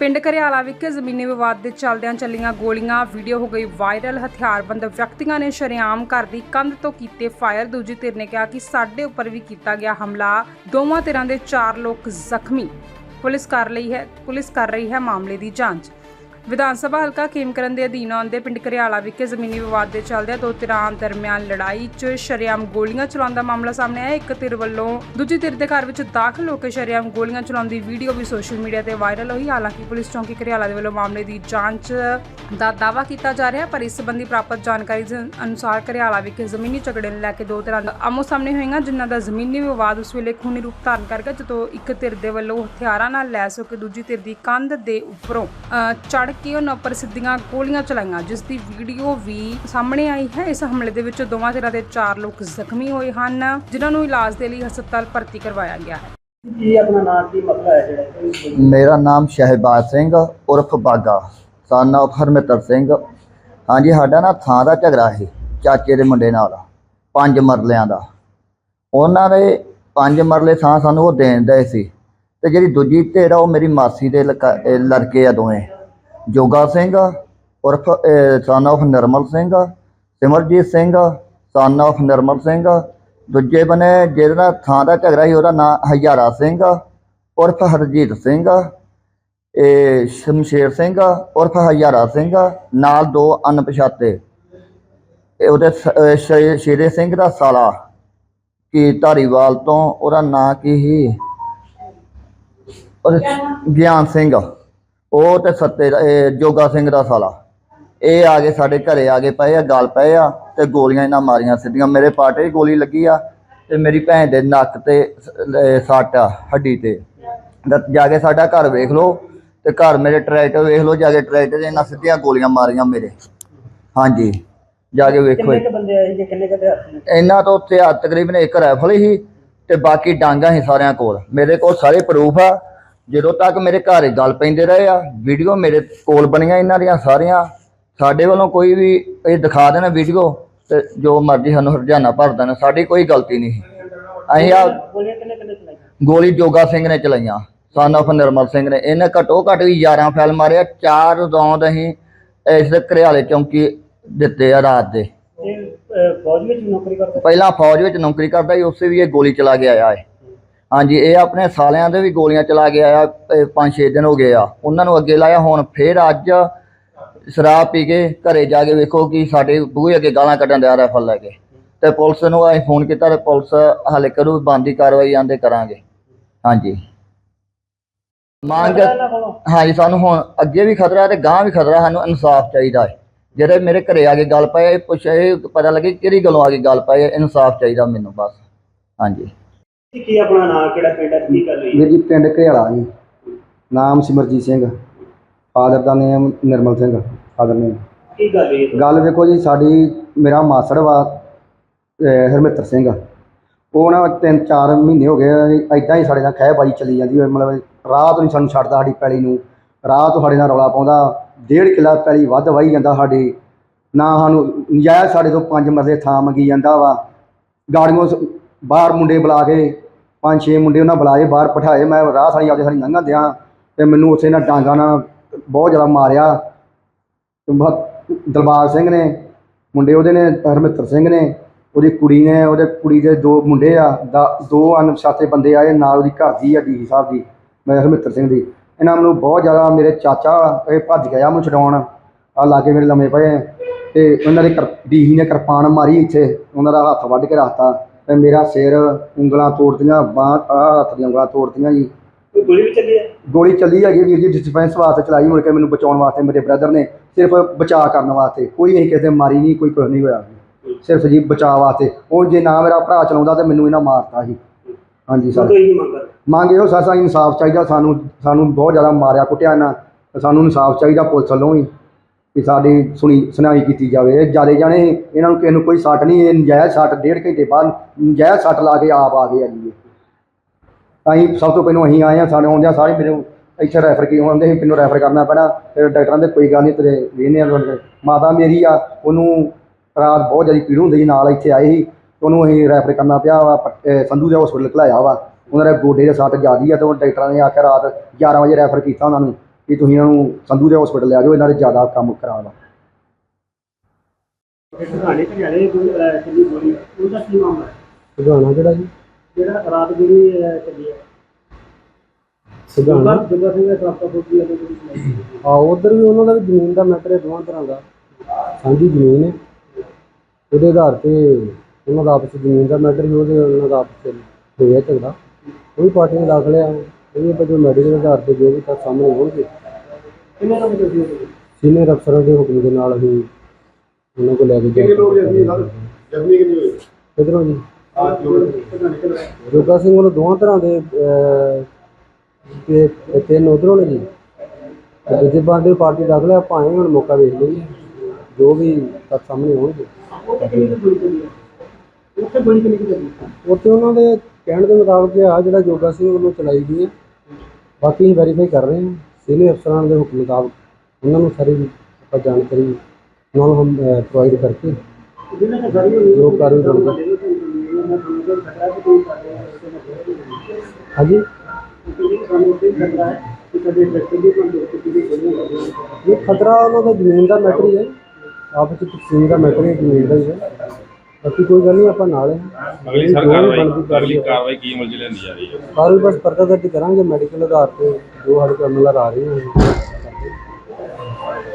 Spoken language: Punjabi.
ਪਿੰਡ ਘਰਿਆਲਾ ਵਿਖੇ ਜ਼ਮੀਨੀ ਵਿਵਾਦ ਦੇ ਚੱਲਦਿਆਂ ਚੱਲੀਆਂ ਗੋਲੀਆਂ, ਵੀਡੀਓ ਹੋ ਗਈ ਵਾਇਰਲ, ਹਥਿਆਰਬੰਦ ਵਿਅਕਤੀਆਂ ਨੇ ਸ਼ਰੇਆਮ ਘਰ ਦੀ ਕੰਧ ਤੋਂ ਕੀਤੇ ਫਾਇਰ। ਦੂਜੀ ਧਿਰ ਨੇ ਕਿਹਾ ਕਿ ਸਾਡੇ ਉੱਪਰ ਵੀ ਕੀਤਾ ਗਿਆ ਹਮਲਾ। ਦੋਵਾਂ ਧਿਰਾਂ ਦੇ ਚਾਰ ਲੋਕ ਜ਼ਖਮੀ। ਪੁਲਿਸ ਕਰ ਲਈ ਹੈ, ਪੁਲਿਸ ਕਰ ਰਹੀ ਹੈ ਮਾਮਲੇ ਦੀ ਜਾਂਚ। ਵਿਧਾਨ ਸਭਾ ਹਲਕਾ ਖੇਮਕਰਨ ਦੇ ਅਧੀਨ ਆਉਂਦੇ ਪਿੰਡ ਘਰਿਆਲਾ ਵਿਖੇ ਜ਼ਮੀਨੀ ਵਿਵਾਦ ਦੇ ਚੱਲਦਿਆਂ ਦੋ ਧਿਰਾਂ ਦਰਮਿਆਨ ਲੜਾਈ 'ਚ ਸ਼ਰੇਆਮ ਗੋਲੀਆਂ ਚਲਾਉਣ ਦਾ ਮਾਮਲਾ ਸਾਹਮਣੇ ਆਇਆ। ਇੱਕ ਧਿਰ ਵੱਲੋਂ ਦੂਜੀ ਧਿਰ ਦੇ ਘਰ ਵਿੱਚ ਦਾਖਲ ਹੋ ਕੇ ਸ਼ਰੇਆਮ ਗੋਲੀਆਂ ਚਲਾਉਣ ਦੀ ਵੀਡੀਓ ਵੀ ਸੋਸ਼ਲ ਮੀਡੀਆ ਤੇ ਵਾਇਰਲ ਹੋਈ। ਹਾਲਾਂਕਿ ਪੁਲਿਸ ਚੌਂਕੀ ਘਰਿਆਲਾ ਦੇ ਵੱਲੋਂ ਮਾਮਲੇ ਦੀ ਜਾਂਚ ਦਾ ਦਾਅਵਾ ਕੀਤਾ ਜਾ ਰਿਹਾ, ਪਰ ਇਸ ਸੰਬੰਧੀ ਪ੍ਰਾਪਤ ਜਾਣਕਾਰੀ ਦੇ ਅਨੁਸਾਰ ਘਰਿਆਲਾ ਵਿਖੇ ਜ਼ਮੀਨੀ ਝਗੜੇ ਨੂੰ ਲੈ ਕੇ ਦੋ ਧਿਰਾਂ ਦਾ ਆਮੋ ਸਾਹਮਣੇ ਹੋਏਗਾ ਜਿਨ੍ਹਾਂ ਦਾ ਜ਼ਮੀਨੀ ਵਿਵਾਦ ਉਸ ਵੇਲੇ ਖੂਨੀ ਰੂਪ ਧਾਰਨ ਕਰ ਗਿਆ, ਜਦੋਂ ਇੱਕ ਧਿਰ ਦੇ ਵੱਲੋਂ ਹਥਿਆਰਾਂ ਨਾਲ ਲੈਸ ਹੋ ਕੇ ਦੂਜੀ ਧਿਰ ਦੀ ਕੰਧ ਦੇ ਉੱਪਰੋਂ ਚੜ ਕੇ ਉਹਨਾਂ ਉੱਪਰ ਸਿੱਧੀਆਂ ਗੋਲੀਆਂ ਚਲਾਈਆਂ ਜਿਸ ਦੀ ਵੀਡੀਓ ਵੀ ਸਾਹਮਣੇ ਆਈ ਹੈ। ਇਸ ਹਮਲੇ ਦੇ ਵਿੱਚ ਦੋਵਾਂ ਧਿਰਾਂ ਦੇ ਚਾਰ ਲੋਕ ਜ਼ਖਮੀ ਹੋਏ ਹਨ ਜਿਨ੍ਹਾਂ ਨੂੰ ਇਲਾਜ ਦੇ ਲਈ ਹਸਪਤਾਲ ਭਰਤੀ ਕਰਵਾਇਆ ਗਿਆ ਹੈ। ਕੀ ਆਪਣਾ ਨਾਮ ਕੀ ਮਸਲਾ ਹੈ ਜਿਹੜਾ ਮੇਰਾ ਨਾਮ ਸ਼ਹਿਬਾਜ਼ ਸਿੰਘ ਉਰਫ ਬਾਗਾ। son of ਹਰਮਿੱਤਰ Singh. ਹਾਂਜੀ ਸਾਡਾ ਨਾ ਥਾਂ ਦਾ ਝਗੜਾ ਸੀ ਚਾਚੇ ਦੇ ਮੁੰਡੇ ਨਾਲ ਪੰਜ ਮਰਲਿਆਂ ਦਾ। ਉਹਨਾਂ ਦੇ ਪੰਜ ਮਰਲੇ ਥਾਂ ਸਾਨੂੰ ਉਹ ਦੇਣ ਦੇ ਸੀ ਤੇ ਜਿਹੜੀ ਦੂਜੀ ਧਿਰ ਆ ਉਹ ਮੇਰੀ ਮਾਸੀ ਦੇ ਲੜਕੇ ਆ ਦੋਵੇਂ। ਜੋਗਾ ਸਿੰਘ ਉਰਫ son of Nirmal Singh Simarjeet Singh son of Nirmal Singh ਦੂਜੇ ਬਨੇ ਜਿਹਦੇ ਥਾਂ ਦਾ ਝਗੜਾ ਸੀ ਉਹਦਾ ਨਾਂ ਹਜ਼ਾਰਾ ਸਿੰਘ ਉਰਫ ਹਰਜੀਤ ਸਿੰਘ ਇਹ ਸ਼ਮਸ਼ੇਰ ਸਿੰਘ ਉਰਫ ਹਜ਼ਾਰਾ ਸਿੰਘ ਨਾਲ ਦੋ ਅਣਪਛਾਤੇ। ਇਹ ਉਹਦੇ ਸ਼ੇਰੇ ਸਿੰਘ ਦਾ ਸਾਲਾ ਕੀ ਧਾਰੀਵਾਲ ਤੋਂ ਉਹਦਾ ਨਾਂ ਕੀ ਸੀ? ਗਿਆਨ। ਸਿੰਘ ਉਹ ਤੇ ਸੱਤੇ ਦਾ- ਇਹ ਜੋਗਾ ਸਿੰਘ ਦਾ ਸਾਲਾ। ਇਹ ਆ ਕੇ ਸਾਡੇ ਘਰੇ ਆ ਕੇ ਪਏ ਆ ਗੱਲ ਪਏ ਆ ਤੇ ਗੋਲੀਆਂ ਇਹਨਾਂ ਮਾਰੀਆਂ ਸਿੱਧੀਆਂ। ਮੇਰੇ ਪਾਟੇ 'ਚ ਗੋਲੀ ਲੱਗੀ ਆ ਤੇ ਮੇਰੀ ਭੈਣ ਦੇ ਨੱਕ ਤੇ ਸ- ਸੱਟ ਆ ਹੱਡੀ ਤੇ। ਦ- ਜਾ ਕੇ ਸਾਡਾ ਘਰ ਵੇਖ ਲਓ ਤੇ ਘਰ ਮੇਰੇ ਟਰੈਕਟਰ ਵੇਖ ਲਓ ਜਾ ਕੇ ਟਰੈਕਟਰ 'ਚ ਇਹਨਾਂ ਸਿੱਧੀਆਂ ਗੋਲੀਆਂ ਮਾਰੀਆਂ ਮੇਰੇ। ਹਾਂਜੀ ਜਾ ਕੇ ਵੇਖੋ ਕਿੰਨੇ ਕ ਬੰਦੇ ਆਏ ਜੀ? ਕਿੰਨੇ ਕ ਹੱਥ ਨੇ ਇਹਨਾਂ ਤੋਂ ਉੱਤੇ ਆ ਤਕਰੀਬਨ ਇੱਕ ਰਾਈਫਲ ਹੀ ਤੇ ਬਾਕੀ ਡਾਂਗਾ ਸੀ ਸਾਰਿਆਂ ਕੋਲ। ਮੇਰੇ ਕੋਲ ਸਾਰੇ ਪ੍ਰੂਫ ਆ। ਜਦੋਂ ਤੱਕ ਮੇਰੇ ਘਰ ਗੱਲ ਪੈਂਦੇ ਰਹੇ ਆ ਵੀਡੀਓ ਮੇਰੇ ਕੋਲ ਬਣੀਆਂ ਇਹਨਾਂ ਦੀਆਂ ਸਾਰੀਆਂ ਸਾਡੇ ਵੱਲੋਂ ਕੋਈ ਵੀ ਇਹ ਦਿਖਾ ਦੇਣਾ ਵੀਡੀਓ ਤੇ ਜੋ ਮਰਜ਼ੀ ਸਾਨੂੰ ਹਰਜਾਨਾ ਭਰ ਦੇਣ ਸਾਡੀ ਕੋਈ ਗਲਤੀ ਨਹੀਂ ਅਸੀਂ ਆ ਗੋਲੀ ਜੋਗਾ ਸਿੰਘ ਨੇ ਚਲਾਈਆਂ son of ਨਿਰਮਲ ਸਿੰਘ ਨੇ। ਇਹਨੇ ਘੱਟੋ ਘੱਟ ਵੀ 11 ਫੈਲ ਮਾਰਿਆ ਚਾਰ ਰੌਂਦ ਅਸੀਂ ਇਸ ਘਰਿਆਲੇ ਚੌਂਕੀ ਦਿੱਤੇ ਆ ਰਾਤ ਦੇ। ਫੌਜ ਵਿੱਚ ਨੌਕਰੀ ਕਰਦੇ? ਪਹਿਲਾਂ ਫੌਜ ਵਿੱਚ ਨੌਕਰੀ ਕਰਦਾ ਸੀ ਉਸੇ ਵੀ ਇਹ ਗੋਲੀ ਚਲਾ ਕੇ ਆਇਆ ਹੈ। ਹਾਂਜੀ, ਇਹ ਆਪਣੇ ਸਾਲਿਆਂ ਦੇ ਵੀ ਗੋਲੀਆਂ ਚਲਾ ਕੇ ਆਇਆ 5-6 ਦਿਨ ਹੋ ਗਏ ਆ। ਉਹਨਾਂ ਨੂੰ ਅੱਗੇ ਲਾਇਆ, ਹੁਣ ਫੇਰ ਅੱਜ ਸ਼ਰਾਬ ਪੀ ਕੇ ਘਰੇ ਜਾ ਕੇ ਵੇਖੋ ਕਿ ਸਾਡੇ ਬੂਹੇ ਅੱਗੇ ਗਾਲਾਂ ਕੱਢਣ ਦਿਆ ਰਾਈਫਲ ਲੈ ਕੇ। ਤੇ ਪੁਲਿਸ ਨੂੰ ਅਸੀਂ ਫੋਨ ਕੀਤਾ ਤੇ ਪੁਲਿਸ ਹਾਲੇ ਕਰੂ ਬੰਦੀ ਕਾਰਵਾਈ ਆਂਦੇ ਕਰਾਂਗੇ। ਹਾਂਜੀ। ਮੰਗ ਹਾਂਜੀ, ਸਾਨੂੰ ਹੁਣ ਅੱਗੇ ਵੀ ਖਤਰਾ ਤੇ ਗਾਂ ਵੀ ਖਤਰਾ, ਸਾਨੂੰ ਇਨਸਾਫ ਚਾਹੀਦਾ ਹੈ। ਜਿਹੜੇ ਮੇਰੇ ਘਰੇ ਆ ਕੇ ਗੱਲ ਪਏ, ਇਹ ਪੁੱਛ ਇਹ ਪਤਾ ਲੱਗੇ ਕਿਹੜੀ ਗੱਲੋਂ ਆ ਕੇ ਗੱਲ ਪਏ, ਇਨਸਾਫ ਚਾਹੀਦਾ ਮੈਨੂੰ ਬਸ। ਹਾਂਜੀ। ਕੀ ਆਪਣਾ ਨਾਮ ਕਿਹੜਾ ਪਿੰਡ ਹੈ ਤੇ ਕੀ ਗੱਲ ਹੋਈ ਵੀਰ ਜੀ ਪਿੰਡ ਘਰਿਆਲਾ ਜੀ। ਨਾਮ ਸਿਮਰਜੀਤ ਸਿੰਘ। ਫਾਦਰ ਦਾ name Nirmal Singh father name ਕੀ ਗੱਲ ਹੋਈ ਗੱਲ ਵੇਖੋ ਜੀ ਸਾਡੀ ਮੇਰਾ ਮਾਸੜ ਵਾ ਅਹ ਹਰਮਿੱਤਰ ਸਿੰਘ। ਉਹ ਨਾ ਤਿੰਨ ਚਾਰ ਮਹੀਨੇ ਹੋ ਗਏ ਐਦਾਂ ਹੀ ਸਾਡੇ ਨਾਲ ਖਹਿਬਾਜੀ ਚੱਲੀ ਜਾਂਦੀ ਹੋਏ ਮਤਲਬ ਰਾਤ ਨਹੀਂ ਸਾਨੂੰ ਛੱਡਦਾ ਸਾਡੀ ਪੈਲੀ ਨੂੰ। ਰਾਤ ਸਾਡੇ ਨਾਲ ਰੌਲਾ ਪਾਉਂਦਾ ਡੇਢ ਕਿੱਲਾ ਪੈਲੀ ਵੱਧ ਵਾਹੀ ਜਾਂਦਾ ਸਾਡੀ। ਨਾ ਸਾਨੂੰ ਨਜਾਇਜ਼ ਸਾਡੇ ਤੋਂ ਪੰਜ ਮਰਲੇ ਥਾਂ ਮੰਗੀ ਜਾਂਦਾ ਵਾ। ਗਾੜੀਆਂ ਬਾਹਰ ਮੁੰਡੇ ਬੁਲਾ ਕੇ ਪੰਜ ਛੇ ਮੁੰਡੇ ਉਹਨਾਂ ਬੁਲਾਏ ਬਾਹਰ ਬਿਠਾਏ। ਮੈਂ ਰਾਹ ਸਾਰੀ ਆਪਦੇ ਸਾਰੀ ਲੰਘਣ ਦਿਆਂ ਤੇ ਮੈਨੂੰ ਉੱਥੇ ਨਾ ਡਾਂਗਾ ਨਾਲ ਬਹੁਤ ਜ਼ਿਆਦਾ ਮਾਰਿਆ। ਤੇ ਬਹੁਤ ਦਲਬਾਗ ਸਿੰਘ ਨੇ, ਮੁੰਡੇ ਉਹਦੇ ਨੇ ਹਰਮਿੱਤਰ ਸਿੰਘ ਨੇ, ਉਹਦੀ ਕੁੜੀ ਨੇ, ਉਹਦੇ ਕੁੜੀ ਦੇ ਦੋ ਮੁੰਡੇ ਆ, ਦਾ- ਦੋ ਅਣਪਛਾਤੇ ਬੰਦੇ ਆਏ ਨਾਲ ਉਹਦੀ ਘਰ ਦੀ ਆ ਡੀ ਸਾਹਿਬ ਦੀ, ਮੈਂ ਹਰਮਿੱਤਰ ਸਿੰਘ ਦੀ। ਇਹਨਾਂ ਨੂੰ ਬਹੁਤ ਜ਼ਿਆਦਾ ਮੇਰੇ ਚਾਚਾ, ਇਹ ਭੱਜ ਗਿਆ ਮੈਨੂੰ ਛਡਾਉਣ। ਆ ਲਾਗੇ ਮੇਰੇ ਲੰਮੇ ਪਏ। ਤੇ ਉਹਨਾਂ ਦੇ ਡੀਹੀ ਨੇ ਕਿਰਪਾਨ ਮਾਰੀ ਇੱਥੇ। ਉਹਨਾਂ ਦਾ ਹੱਥ ਵੱਢ ਕੇ ਰੱਖਤਾ। ਤੇ ਮੇਰਾ ਸਿਰ ਉਂਗਲਾਂ ਤੋੜਦੀਆਂ ਬਾਂਹ ਆਹ ਹੱਥ ਦੀਆਂ ਉਂਗਲਾਂ ਤੋੜਦੀਆਂ ਜੀ। ਕੋਈ ਗੋਲੀ ਵੀ ਚੱਲੀ ਹੈ? ਗੋਲੀ ਚੱਲੀ ਹੈਗੀ ਵੀਰ ਜੀ ਡਿਸਪੈਂਸ ਵਾਸਤੇ ਚਲਾਈ ਮੁੜ ਕੇ ਮੈਨੂੰ ਬਚਾਉਣ ਵਾਸਤੇ ਮੇਰੇ ਬ੍ਰਦਰ ਨੇ ਸਿਰਫ ਬਚਾਅ ਕਰਨ ਵਾਸਤੇ। ਕੋਈ ਅਸੀਂ ਕਿਸੇ ਦੇ ਮਾਰੀ ਨਹੀਂ ਕੋਈ ਕੁਝ ਨਹੀਂ ਹੋਇਆ ਸਿਰਫ ਜੀ ਬਚਾਅ ਵਾਸਤੇ। ਉਹ ਜੇ ਨਾ ਮੇਰਾ ਭਰਾ ਚਲਾਉਂਦਾ ਤੇ ਮੈਨੂੰ ਇਹਨਾਂ ਮਾਰਤਾ ਸੀ ਹਾਂਜੀ ਸਰ। ਤੋਂ ਇਹੀ ਮੰਗ ਕਰ ਮੰਗ ਇਹੋ ਸਰ ਸਾਨੂੰ ਇਨਸਾਫ ਚਾਹੀਦਾ ਸਾਨੂੰ ਸਾਨੂੰ ਬਹੁਤ ਜ਼ਿਆਦਾ ਮਾਰਿਆ ਕੁੱਟਿਆ ਤੇ ਸਾਨੂੰ ਇਨਸਾਫ ਚਾਹੀਦਾ ਪੁਲਿਸ ਵੱਲੋਂ ਹੀ ਕਿ ਸਾਡੀ ਸੁਣੀ ਸੁਣਾਈ ਕੀਤੀ ਜਾਵੇ। ਇਹ ਜਿਆਦੇ ਜਾਣੇ ਇਹਨਾਂ ਨੂੰ ਕਿਸੇ ਨੂੰ ਕੋਈ ਸੱਟ ਨਹੀਂ, ਇਹ ਨਜਾਇਜ਼ ਸੱਟ ਡੇਢ ਘੰਟੇ ਬਾਅਦ ਨਜਾਇਜ਼ ਸੱਟ ਲਾ ਕੇ ਆਪ ਆ ਗਏ ਆ ਜੀ ਇਹ। ਅਸੀਂ ਸਭ ਤੋਂ ਪਹਿਲਾਂ ਅਸੀਂ ਆਏ ਆ ਸਾਡੇ ਆਉਂਦਿਆਂ ਸਾਰੇ ਮੈਨੂੰ ਇੱਥੇ ਰੈਫਰ ਕੀ ਹੁੰਦੇ ਸੀ, ਮੈਨੂੰ ਰੈਫਰ ਕਰਨਾ ਪੈਣਾ। ਫਿਰ ਡਾਕਟਰਾਂ ਦੇ ਕੋਈ ਗੱਲ ਨਹੀਂ, ਤੇਰੇ ਵੇਹਨੇ ਆ ਤੁਹਾਡੇ ਮਾਤਾ ਮੇਰੀ ਆ, ਉਹਨੂੰ ਰਾਤ ਬਹੁਤ ਜ਼ਿਆਦਾ ਪੀੜ ਹੁੰਦੀ ਸੀ, ਨਾਲ ਇੱਥੇ ਆਏ ਸੀ। ਉਹਨੂੰ ਅਸੀਂ ਰੈਫਰ ਕਰਨਾ ਪਿਆ ਵਾ ਸੰਧੂ ਦੇ ਹਸਪੀਟਲ ਘਲਾਇਆ ਵਾ। ਉਹਨਾਂ ਦੇ ਗੋਡੇ ਦੇ ਸੱਟ ਜ਼ਿਆਦੀ ਆ ਤੇ ਉਹ ਡਾਕਟਰਾਂ ਨੇ ਆਖਿਆ ਰਾਤ 11 ਵਜੇ ਰੈਫਰ ਕੀਤਾ ਉਹਨਾਂ ਨੂੰ। ਕਿ ਤੁਸੀਂ ਇਹਨਾਂ ਨੂੰ ਸੰਧੂ ਦੇ ਹਸਪੀਟਲ ਲੈ ਜਾਓ ਇਹਨਾਂ ਦੇ ਜ਼ਿਆਦਾ ਕੰਮ ਖਰਾਬ ਆ ਗੋਲੀ? ਉਹਦਾ ਕੀ ਮਾਮਲਾ ਹੈ? ਸੁਧਾਣਾ ਕਿਹੜਾ ਜੀ? ਜਿਹੜਾ ਰਾਤ ਗੋਲੀ ਅਹ, ਚੱਲੀ ਹੈ ਸੁਧਾਣਾ? ਜੁਗਾ ਸਿੰਘ ਦਾ ਸਾਬਕਾ ਫੌਜੀ ਵਾਲੇ ਗੋਲੀ ਚਲਾਈ ਸੀ। ਆ ਉਧਰ ਵੀ ਉਹਨਾਂ ਦਾ ਵੀ ਜ਼ਮੀਨ ਦਾ ਮੈਟਰ ਹੈ ਦੋਵਾਂ ਤਰ੍ਹਾਂ ਦਾ। ਸਾਂਝੀ ਜ਼ਮੀਨ ਹੈ। ਉਹਦੇ ਆਧਾਰ ਤੇ ਉਹਨਾਂ ਦਾ ਆਪਸ ਜ਼ਮੀਨ ਦਾ ਮੈਟਰ ਹੀ ਉਹਦੇ ਉਹਨਾਂ ਦਾ ਆਪਸ ਹੋਇਆ ਝਗੜਾ। ਵੀ ਪਾਰਟੀ ਨੇ ਦਾਖ ਲਿਆ ਵੀ ਆਪਾਂ ਜੋ ਮੈਡੀਕਲ ਆਧਾਰ ਤੇ ਜੋ ਵੀ ਤਾਂ ਸਾਹਮਣੇ ਹੋਣਗੇ ਕਿੰਨੇ ਲੋਕ ਹੋਏ ਸੀਨੀਅਰ ਅਫਸਰਾਂ ਦੇ ਹੁਕਮ ਦੇ ਨਾਲ ਅਸੀਂ ਉਹਨਾਂ ਕੋਲ ਲੈ ਕੇ ਕਿੰਨੇ ਲੋਕ ਜਖਮੀ ਜ਼ਖਮੀ ਕਿੰਨੇ ਹੋਏ? ਕਿਧਰੋਂ ਜੀ। ਆ ਘਾਣੇ ਘਿਆੜੇ ਜੋਗਾ ਸਿੰਘ ਵੱਲੋਂ ਦੋਵਾਂ ਤਰ੍ਹਾਂ ਦੇ ਤੇ ਤਿੰਨ ਉਧਰੋਂ ਨੇ ਜੀ। ਤੇ ਦੂਜੇ ਪਾਸੇ ਪਾਰਟੀ ਦਾਖਲ ਹੈ ਭਾਵੇਂ ਹੁਣ ਮੌਕਾ ਵੇਖ ਲਈਏ। ਜੋ ਵੀ ਤੱਕ ਸਾਹਮਣੇ ਹੋਣਗੇ ਉੱਥੇ ਗੋਲੀ ਕਿੰਨੀ ਉੱਥੇ ਉਹਨਾਂ ਦੇ ਕਹਿਣ ਦੇ ਮੁਤਾਬਕ ਆ ਜਿਹੜਾ ਯੋਗਾ ਸੀ ਵੱਲੋਂ ਚਲਾਈ ਗਈ ਹੈ। ਬਾਕੀ ਅਸੀਂ ਵੈਰੀਫਾਈ ਕਰ ਰਹੇ ਹਾਂ। ਸੀਨੀਅਰ ਅਫਸਰਾਂ ਦੇ ਹੁਕਮ ਮੁਤਾਬਕ ਉਹਨਾਂ ਨੂੰ ਸਾਰੀ ਆਪਾਂ ਜਾਣਕਾਰੀ ਨਾਲ ਹਮ ਪ੍ਰੋਵਾਈਡ ਕਰਕੇ ਜੋ ਕਾਰਵਾਈ ਬਣਦੀ ਹਾਂਜੀ? ਇਹ ਖਤਰਾ ਉਹਨਾਂ ਦਾ ਜ਼ਮੀਨ ਦਾ ਮੈਟਰ ਹੀ ਹੈ। ਆਪਸ ਵਿੱਚ ਤਕਸੀਮ ਦਾ ਮੈਟਰ ਹੀ, ਜ਼ਮੀਨ ਦਾ ਹੀ ਹੈ। ਬਾਕੀ ਕੋਈ ਗੱਲ ਨਹੀਂ ਆਪਾਂ ਨਾਲ ਹਾਂ। ਅਗਲੀ ਸਰ ਕਾਰਵਾਈ ਅਗਲੀ ਕਾਰਵਾਈ ਕੀ ਅਮਲ ਚ ਲੈਂਦੀ ਜਾ ਰਹੀ ਹੈ? ਕਾਰਵਾਈ ਬਸ ਪਰਦਾ ਦਰਜ ਕਰਾਂਗੇ ਮੈਡੀਕਲ ਆਧਾਰ ਤੇ ਜੋ ਸਾਡੇ ਕੋਲ ਅਮਲ ਆ ਰਹੇ ਹਨ